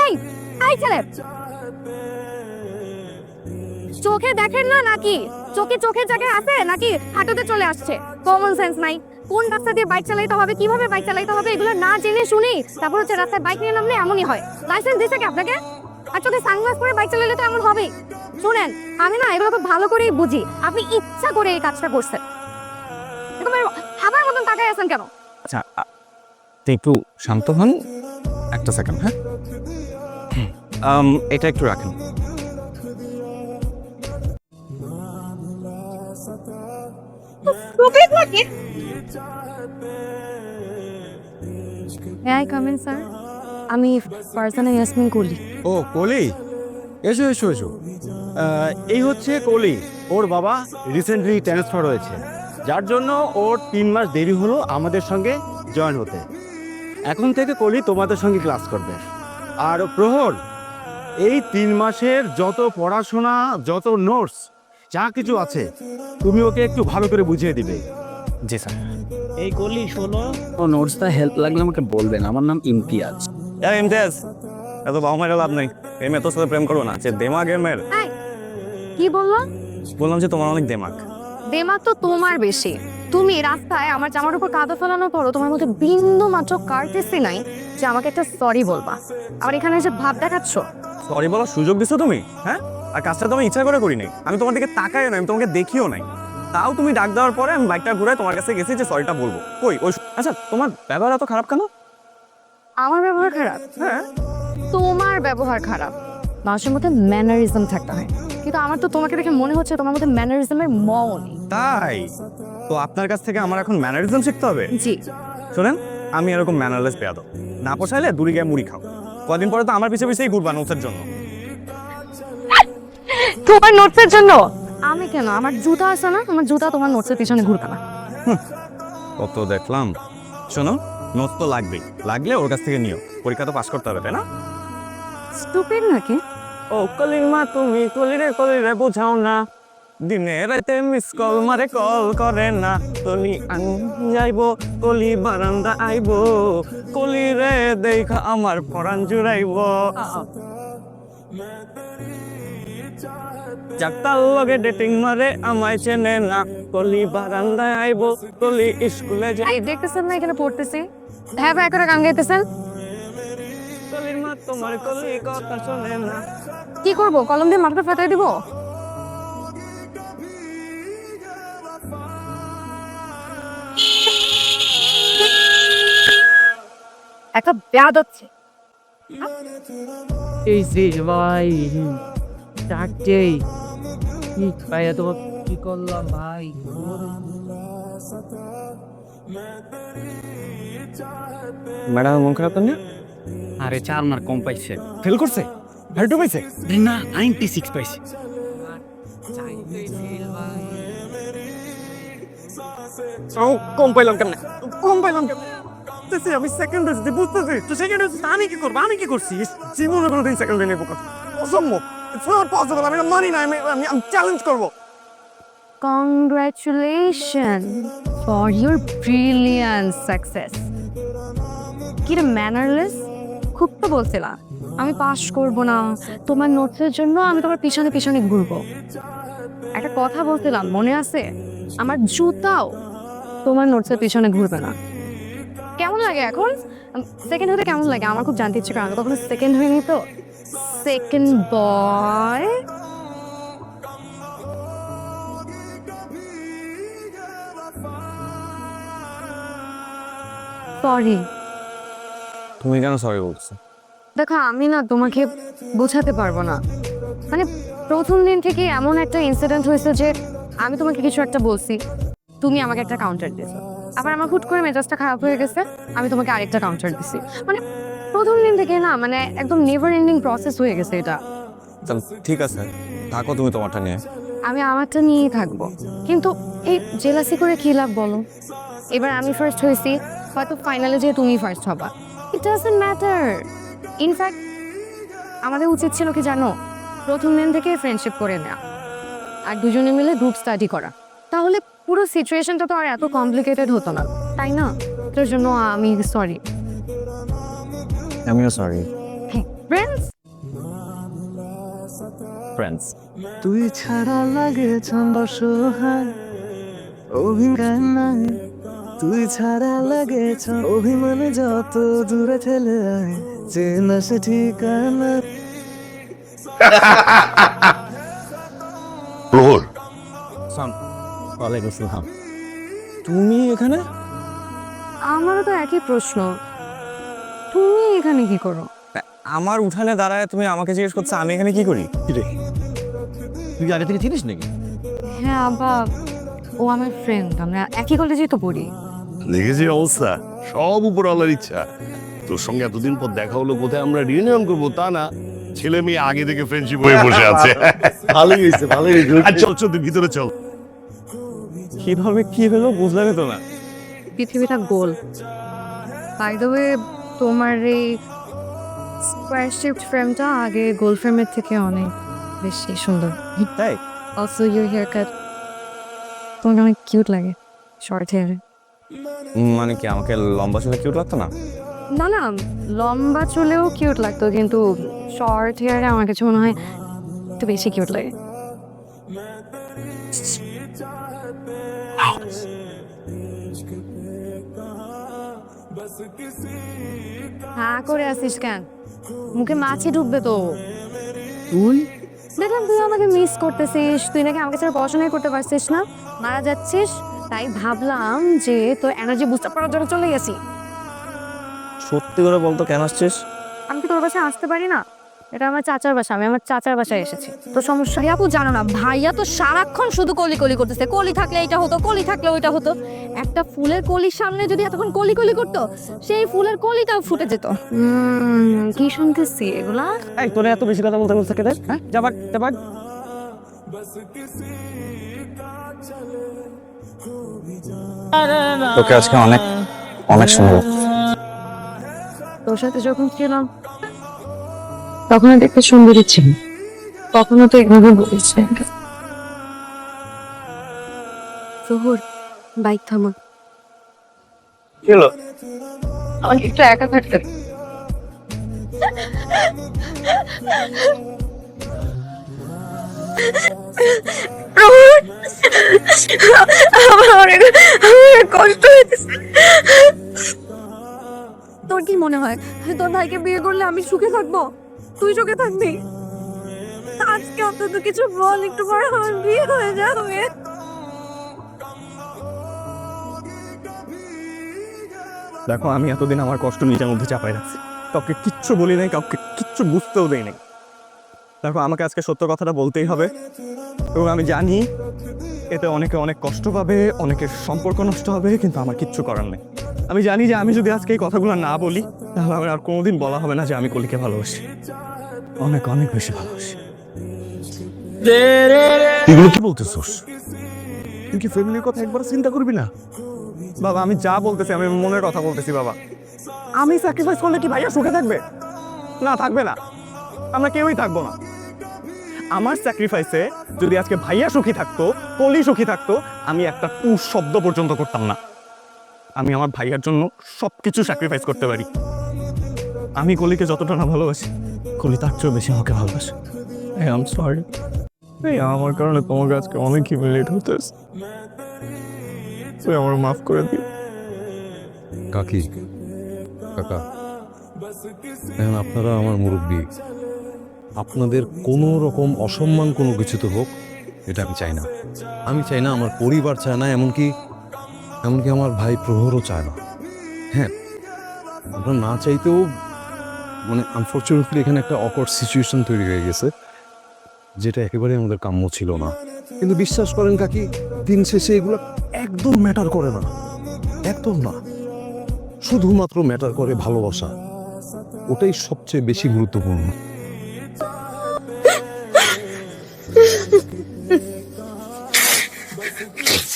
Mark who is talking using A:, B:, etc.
A: এই এই ছেলে। চোখে দেখেন না নাকি? চোখে চোখের জায়গায় আছে নাকি হাঁটুতে চলে আসছে? কমন সেন্স নাই। কোন রাস্তা দিয়ে বাইক চালাইতে হবে, কীভাবে বাইক চালাইতে হবে, এগুলো না জেনে শুনি তারপর হচ্ছে রাস্তায় বাইক নিয়ে নামলে এমনই হয়। লাইসেন্স দিছে কি আপনাকে? আর চোখে সানগ্লাস পরে বাইক চালালে তো এমন হবেই। শুনেন, আমি না এগুলো ভালো করেই বুঝি। আপনি ইচ্ছা করে এই কাজটা করছেন। আবার মতন তাকাই আছেন কেন?
B: আচ্ছা একটু শান্ত হন। একটা সেকেন্ড হ্যাঁ? এটা একটু রাখেন।
A: হ্যাঁ স্যার আমি ফারজানা ইয়াসমিন কলি
C: ও কলি এসো এসো এসো। এই হচ্ছে কলি ওর বাবা রিসেন্টলি ট্রান্সফার হয়েছে। যার জন্য ওর তিন মাস দেরি হলো আমাদের সঙ্গে জয়েন হতে। এখন থেকে কলি তোমাদের সঙ্গে ক্লাস করবে। আর প্রহর এই তিন মাসের যত পড়াশোনা যত নোটস যা কিছু আছে তুমি ওকে একটু ভালো করে বুঝিয়ে দিবে।
B: জি স্যার।
D: এই কলি শোনো।
B: ও নোটসটা হেল্প লাগলে আমাকে বলবেন। আমার নাম ইমতিয়াজ।
E: এই ইমতিয়াজ এত বাবা মায়ের লাভ নেই। এই মেয়ে তোর সাথে প্রেম করব না যে দেমাগের মেয়ের।
A: কি বললাম
E: বললাম যে তোমার অনেক দেমাগ।
A: দেমাগ তো তোমার বেশি। তুমি রাস্তায় আমার জামার উপর কাদা ফেলানোর পরও তোমার মধ্যে বিন্দু মাত্র কার্টেসি নাই যে আমাকে একটা সরি বলবা। আবার এখানে এসে ভাব দেখাচ্ছ?
E: সরি বলার সুযোগ দিছো তুমি? হ্যাঁ? আর কাজটা তো আমি ইচ্ছা করে করি নাই। আমি তোমার দিকে তাকাইও না আমি তোমাকে দেখিও নাই। তাও তুমি ডাক দেওয়ার পরে আমি বাইকটা ঘুরে তোমার কাছে গেছি যে সরিটা বলব। কই ওই আচ্ছা তোমার ব্যবহার এত খারাপ কেন?
A: আমার ব্যবহার খারাপ?
E: হ্যাঁ।
A: তোমার ব্যবহার খারাপ। মানুষের মধ্যে ম্যানারিজম থাকতে হয়। কিন্তু আমার তো তোমাকে দেখে মনে হচ্ছে তোমার মধ্যে ম্যানারিজমের মও নেই।
E: তাই? তো আপনার কাছ থেকে আমার এখন ম্যানারিজম শিখতে হবে?
A: জি।
E: শোনেন আমি এরকম ম্যানারলেস পেয়াদ না পোষাইলে দূরে গিয়ে মুড়ি খাও। কদিন পরে তো আমার পিছে পিছেই ঘুরবা নোটসের জন্য।
A: তোমার নোটসের জন্য? আমি কেন? আমার জুতা আছে না? আমার জুতা তোমার নোটসের পিছনে ঘুরবে না।
E: কত দেখলাম। শোনো নোটস তো লাগবেই। লাগলে ওর কাছ থেকে নিও। পরীক্ষা তো পাস করতে হবে তাই না?
A: স্টুপিড নাকি?
E: ও কলির মা তুমি কলিরে কলিরে বোঝাও না। দিনে রাতে মিস কল মারে কল করে না। কলি আন যাইব কলি বারান্দা আইব কলিরে দেখা আমার পরাণ জুড়াইব। যাত্রার লগে ডেটিং মারে আমায় চেনে না। কলি বারান্দায় আইব কলি স্কুলে যাই
A: দেখতেছেন না এখানে পড়তেছি? হ্যাঁ ভাই করে গান গাইতেছেন?
E: কলির মা তোমার কলি কথা শোনে না।
A: কি করব? কলম দিয়ে মাথাটা ফেটাই দিব? একটা ব্যাদ হচ্ছে।
D: এই যে ভাই ডাকছেই কি ভাই এত কি করলাম ভাই?
E: ম্যাডাম মন খারাপ না
B: আরে চার মার্ক কম পাইছে।
E: ফেল করছে? ভাইটু পাইছে?
B: না নাইনটি সিক্স পাইছে
E: কম পাইলাম কেন কম পাইলাম কেন বুঝতেছি আমি সেকেন্ড বুঝতেছি। তো সেকেন্ড আমি কি করব? আমি কি করছি? জীবনে সেকেন্ড নেব অসম্ভব। পসিবল আমি মানি না, আমি আমি চ্যালেঞ্জ করব।
A: For your brilliant. কি রে ম্যানারলেস খুব তো বলছিলাম আমি পাস করব না। তোমার নোটসের জন্য আমি তোমার পিছনে পিছনে ঘুরবো। একটা কথা বলছিলাম, মনে আছে? আমার জুতাও তোমার নোটসের পিছনে ঘুরবে না। কেমন লাগে এখন? সেকেন্ড হতে কেমন লাগে? আমার খুব জানতে ইচ্ছে করে। আমি কখনো সেকেন্ড হয়নি তো। সেকেন্ড বয় সরি
E: তুমি কেন সরি বলছো?
A: দেখো আমি না তোমাকে বোঝাতে পারব না। মানে প্রথম দিন থেকে এমন একটা ইনসিডেন্ট হয়েছে যে আমি তোমাকে কিছু একটা বলছি। তুমি আমাকে একটা কাউন্টার দিয়েছ। আবার আমার হুট করে মেজাজটা খারাপ হয়ে গেছে আমি তোমাকে আরেকটা কাউন্টার দিছি। মানে প্রথম দিন থেকে না মানে একদম নেভার এন্ডিং প্রসেস হয়ে গেছে এটা।
E: ঠিক আছে থাকো তুমি তোমারটা নিয়ে।
A: আমি আমারটা নিয়েই থাকব। কিন্তু এই জেলাসি করে কি লাভ বলো? এবার আমি ফার্স্ট হয়েছি হয়তো ফাইনালে যে তুমি ফার্স্ট হবা। ইট ডাজন্ট ম্যাটার ইনফ্যাক্ট আমাদের উচিত ছিল কি জানো? প্রথম দিন থেকে ফ্রেন্ডশিপ করে নেওয়া। আর দুজনে মিলে গ্রুপ স্টাডি করা। তাহলে পুরো সিচুয়েশনটা তো আর এত কমপ্লিকেটেড হতো না। তাই না? এটার জন্য আমি সরি
B: আমিও সরি
A: ফ্রেন্ডস
B: ফ্রেন্ডস
D: তুই ছাড়া লাগে ছন্দ সোহায় অভিমান তুই ছাড়া লাগে অভিমানে যত দূরে ঠেলে আয় চেনা সে ঠিকানা।
F: প্রহর
B: ওয়ালাইকুম আসসালাম। তুমি এখানে?
A: আমারও তো একই প্রশ্ন। তুমি এখানে কি করো?
E: আমার উঠানে দাঁড়ায় তুমি আমাকে জিজ্ঞেস করছ আমি এখানে কি করি?
C: তুই আগে থেকে চিনিস নাকি?
A: হ্যাঁ আব্বা ও আমার ফ্রেন্ড আমরা একই কলেজেই তো পড়ি।
F: দেখেছি অবস্থা সব উপরওয়ালার ইচ্ছা। তোর সঙ্গে এতদিন পর দেখা হলো কোথায় আমরা রিউনিয়ন করব তা না। ছেলে মেয়ে আগে থেকে ফ্রেন্ডশিপ হয়ে বসে আছে।
C: ভালোই হয়েছে ভালোই হয়েছে।
F: চল চল তুই ভিতরে চল।
E: কীভাবে কি হলো বুঝলামই তো না।
A: পৃথিবীটা গোল। বাই দ্য ওয়ে তোমার এই স্কোয়ার শেপড ফ্রেমটা আগে গোল ফ্রেমের থেকে অনেক বেশি সুন্দর।
E: তাই?
A: অলসো ইউর হেয়ার কাট তোমাকে অনেক কিউট লাগে শর্ট হেয়ারে
E: মানে কি আমাকে লম্বা চুলে কিউট লাগতো না?
A: না না লম্বা চুলেও কিউট লাগতো কিন্তু শর্ট হেয়ারে আমার কাছে মনে হয় একটু বেশি কিউট লাগে। হ্যাঁ করে আসিস কেন? মুখে মাছি ঢুকবে তো।
C: তুই?
A: দেখলাম তুই আমাকে মিস করতেছিস। তুই নাকি আমাকে ছাড়া পড়াশোনাই করতে পারছিস না? মারা যাচ্ছিস? তাই ভাবলাম যে তোর এনার্জি বুস্ট আপ করার জন্য চলে গেছি।
E: সত্যি করে বলতো কেন আসছিস?
A: আমি কি তোর কাছে আসতে পারি না? এটা আমার চাচার বাসা আমি আমার চাচার বাসায় এসেছি। তো সমস্যা আপু জানো না ভাইয়া তো সারাক্ষণ শুধু কলি কলি করতেছে। কলি থাকলে এটা হতো কলি থাকলে ওইটা হতো। একটা ফুলের কলির সামনে যদি এতক্ষণ কলি কলি করতো সেই ফুলের কলিটাও ফুটে যেত। কি শুনতেছি এগুলা?
E: এই তোরে এত বেশি কথা বলতে বলতে কেটে হ্যাঁ? যাবাক যাবাক
B: তোকে আজকে অনেক অনেক সুন্দর
A: তোর সাথে যখন ছিলাম তখন দেখতে সুন্দরী ছিল। কখনো তো এভাবে বলেছে। জোহর বাইক থামা।
E: হলো?
A: আমাকে একটু একা থাকতে দে। আমার আমার কষ্ট হইতেছে তোর কি মনে হয়? তোর ভাইকে বিয়ে করলে আমি সুখে থাকব? তুই চোখে থাকবি? আজকে অন্তত কিছু বল, একটু পরে আমার বিয়ে হয়ে যাবে।
E: দেখো, আমি এতদিন আমার কষ্ট নিজের মধ্যে চাপাই রাখছি। কাউকে কিচ্ছু বলি নাই, কাউকে কিচ্ছু বুঝতেও দেই নাই। দেখো, আমাকে আজকে সত্য কথাটা বলতেই হবে। এবং আমি জানি, এতে অনেকে অনেক কষ্ট পাবে, অনেকের সম্পর্ক নষ্ট হবে, কিন্তু আমার কিচ্ছু করার নেই। আমি জানি যে আমি যদি আজকে এই কথাগুলো না বলি তাহলে আমার আর কোনোদিন বলা হবে না যে আমি কলিকে ভালোবাসি। অনেক অনেক বেশি ভালোবাসি।
F: এগুলো কি বলতেছোস?
E: তুই কি ফ্যামিলির কথা একবার চিন্তা করবি না? বাবা আমি যা বলতেছি আমি মনের কথা বলতেছি বাবা। আমি স্যাক্রিফাইস করলে কি ভাইয়া সুখে থাকবে? না থাকবে না। আমরা কেউই থাকব না। আমার স্যাক্রিফাইসে যদি আজকে ভাইয়া সুখী থাকতো কলি সুখী থাকতো আমি একটা টু শব্দ পর্যন্ত করতাম না। আমি আমার ভাইয়ার জন্য সব কিছু স্যাক্রিফাইস করতে পারি। আমি কলিকে যতটা না ভালোবাসি, কলি তার চেয়েও বেশি আমাকে ভালোবাসে। আই এম সরি এই আমার কারণে তোমার আজকে অনেক হিমিলেট হতেছে তুই আমার মাফ করে দিও
G: কাকি, কাকা, এখন আপনারা আমার মুরব্বী। আপনাদের কোনো রকম অসম্মান কোনো কিছুতে হোক, এটা আমি চাই না। আমি চাই না আমার পরিবার চায় না, এমনকি এমনকি আমার ভাই প্রহরও চায় না। হ্যাঁ আমরা না চাইতেও মানে আনফর্চুনেটলি এখানে একটা অকওয়ার্ড সিচুয়েশন তৈরি হয়ে গেছে, যেটা একেবারে আমাদের কাম্য ছিল না। কিন্তু বিশ্বাস করেন কাকি, দিন শেষে এগুলো একদম ম্যাটার করে না। একদম না। শুধুমাত্র ম্যাটার করে ভালোবাসা। ওটাই সবচেয়ে বেশি গুরুত্বপূর্ণ।